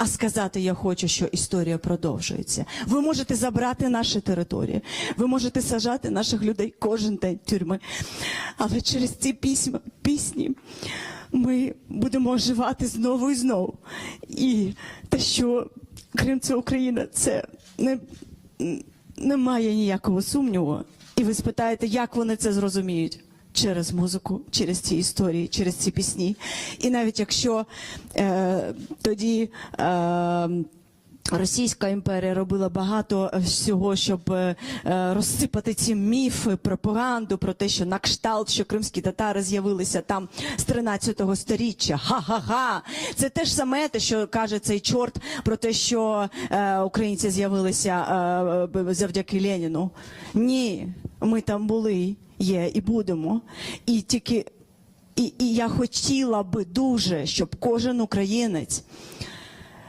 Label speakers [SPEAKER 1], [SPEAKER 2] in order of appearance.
[SPEAKER 1] а сказати я хочу, що історія продовжується. Ви можете забрати наші території, ви можете сажати наших людей кожен день тюрми. Але через ці пісьма, пісні ми будемо оживати знову і знову. І те, що Крим це Україна, це не, немає ніякого сумніву. І ви спитаєте, як вони це зрозуміють? Через музику, через ці історії, через ці пісні. І навіть якщо е, тоді е, Російська імперія робила багато всього, щоб е, е, розсипати ці міфи, пропаганду про те, що на кшталт, що кримські татари з'явилися там з 13-го сторіччя. Ха-ха-ха! Це те ж саме, те, що каже цей чорт про те, що е, українці з'явилися е, завдяки Леніну. Ні, ми там були, є і будемо. І тільки і, і я хотіла би дуже, щоб кожен українець